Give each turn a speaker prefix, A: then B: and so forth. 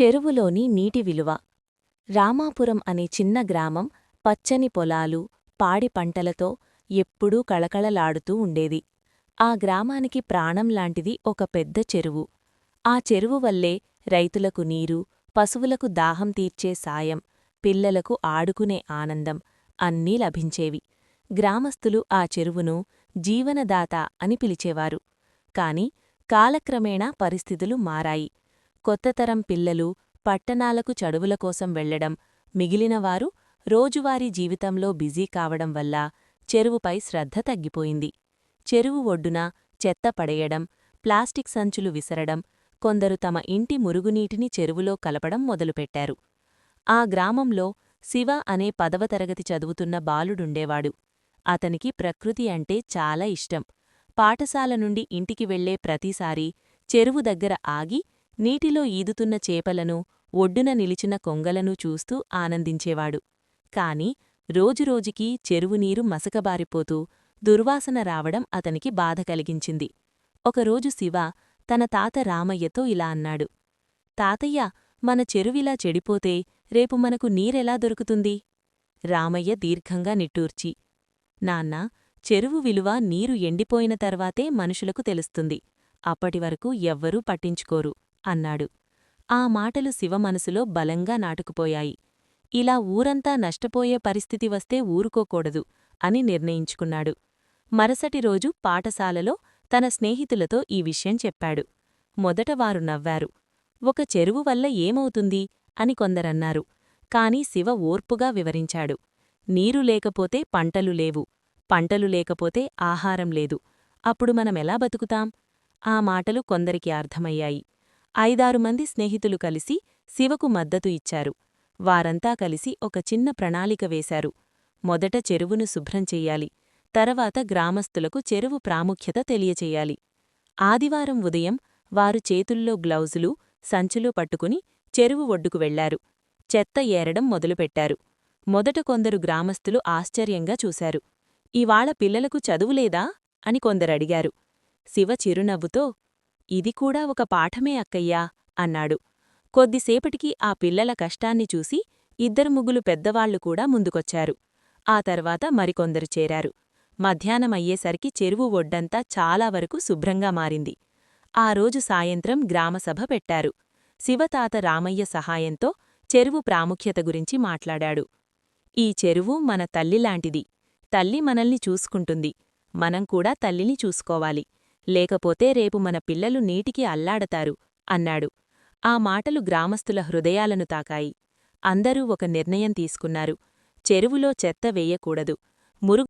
A: చెరువులోని నీటి విలువ. రామాపురం అనే చిన్న గ్రామం పచ్చని పొలాలు పాడి పంటలతో ఎప్పుడూ కళకళలాడుతూ ఉండేది. ఆ గ్రామానికి ప్రాణం లాంటిది ఒక పెద్ద చెరువు. ఆ చెరువు వల్లే రైతులకు నీరు పశువులకు దాహం తీర్చే సాయం పిల్లలకు ఆడుకునే ఆనందం అన్నీ లభించేవి. గ్రామస్థులు ఆ చెరువును జీవనదాత అని పిలిచేవారు. కాని కాలక్రమేణా పరిస్థితులు మారాయి. కొత్తతరం పిల్లలు పట్టణాలకు చడువుల కోసం వెళ్ళడం మిగిలినవారు రోజువారీ జీవితంలో బిజీ కావడం వల్ల చెరువుపై శ్రద్ధ తగ్గిపోయింది. చెరువు ఒడ్డున చెత్త పడేయడం ప్లాస్టిక్ సంచులు విసరడం కొందరు తమ ఇంటి మురుగునీటిని చెరువులో కలపడం మొదలుపెట్టారు. ఆ గ్రామంలో శివ అనే పదవ తరగతి చదువుతున్న బాలుడుండేవాడు. అతనికి ప్రకృతి అంటే చాలా ఇష్టం. పాఠశాల నుండి ఇంటికి వెళ్ళే ప్రతిసారీ చెరువు దగ్గర ఆగి నీటిలో ఈదుతున్న చేపలను ఒడ్డున నిలిచిన కొంగలను చూస్తూ ఆనందించేవాడు. కాని రోజురోజుకీ చెరువునీరు మసకబారిపోతూ దుర్వాసన రావడం అతనికి బాధ కలిగించింది. ఒకరోజు శివ తన తాత రామయ్యతో ఇలా అన్నాడు. తాతయ్య మన చెరువిలా చెడిపోతే రేపు మనకు నీరెలా దొరుకుతుంది రామయ్య దీర్ఘంగా నిట్టూర్చి. నాన్నా చెరువు విలువ నీరు ఎండిపోయిన తర్వాతే మనుషులకు తెలుస్తుంది. అప్పటివరకు ఎవ్వరూ పట్టించుకోరు. అన్నాడు. ఆ మాటలు శివ మనసులో బలంగా నాటుకుపోయాయి. ఇలా ఊరంతా నష్టపోయే పరిస్థితి వస్తే ఊరుకోకూడదు అని నిర్ణయించుకున్నాడు. మరుసటి రోజు పాఠశాలలో తన స్నేహితులతో ఈ విషయం చెప్పాడు. మొదట వారు నవ్వారు. ఒక చెరువు వల్ల ఏమవుతుంది? అని కొందరన్నారు. కాని శివ ఓర్పుగా వివరించాడు. నీరు లేకపోతే పంటలు లేవు. పంటలు లేకపోతే ఆహారం లేదు. అప్పుడు మనమెలా బతుకుతాం? ఆ మాటలు కొందరికి అర్థమయ్యాయి. ఐదారు మంది స్నేహితులు కలిసి శివకు మద్దతు ఇచ్చారు. వారంతా కలిసి ఒక చిన్న ప్రణాళిక వేశారు. మొదట చెరువును శుభ్రం చెయ్యాలి తర్వాత గ్రామస్తులకు చెరువు ప్రాముఖ్యత తెలియచెయ్యాలి ఆదివారం ఉదయం వారు చేతుల్లో గ్లౌజులు సంచులు పట్టుకుని చెరువు ఒడ్డుకు వెళ్ళారు. చెత్త ఏరడం మొదలుపెట్టారు. మొదట కొందరు గ్రామస్తులు ఆశ్చర్యంగా చూశారు. ఇవాళ పిల్లలకు చదువులేదా అని కొందరడిగారు. శివ చిరునవ్వుతో ఇది కూడా ఒక పాఠమే అక్కయ్యా అన్నాడు. కొద్దిసేపటికి ఆ పిల్లల కష్టాన్ని చూసి ఇద్దరు ముగ్గులు పెద్దవాళ్ళు కూడా ముందుకొచ్చారు. ఆ తర్వాత మరికొందరు చేరారు. మధ్యాహ్నమయ్యేసరికి చెరువు ఒడ్డంతా చాలా వరకు శుభ్రంగా మారింది. ఆ రోజు సాయంత్రం గ్రామసభ పెట్టారు. శివతాత రామయ్య సహాయంతో చెరువు ప్రాముఖ్యత గురించి మాట్లాడాడు. ఈ చెరువు మన తల్లిలాంటిది తల్లి మనల్ని చూసుకుంటుంది. మనం కూడా తల్లిని చూసుకోవాలి. లేకపోతే రేపు మన పిల్లలు నీటికి అల్లాడతారు అన్నాడు. ఆ మాటలు గ్రామస్తుల హృదయాలను తాకాయి. అందరూ ఒక నిర్ణయం తీసుకున్నారు. చెరువులో చెత్త వేయకూడదు. మురుగు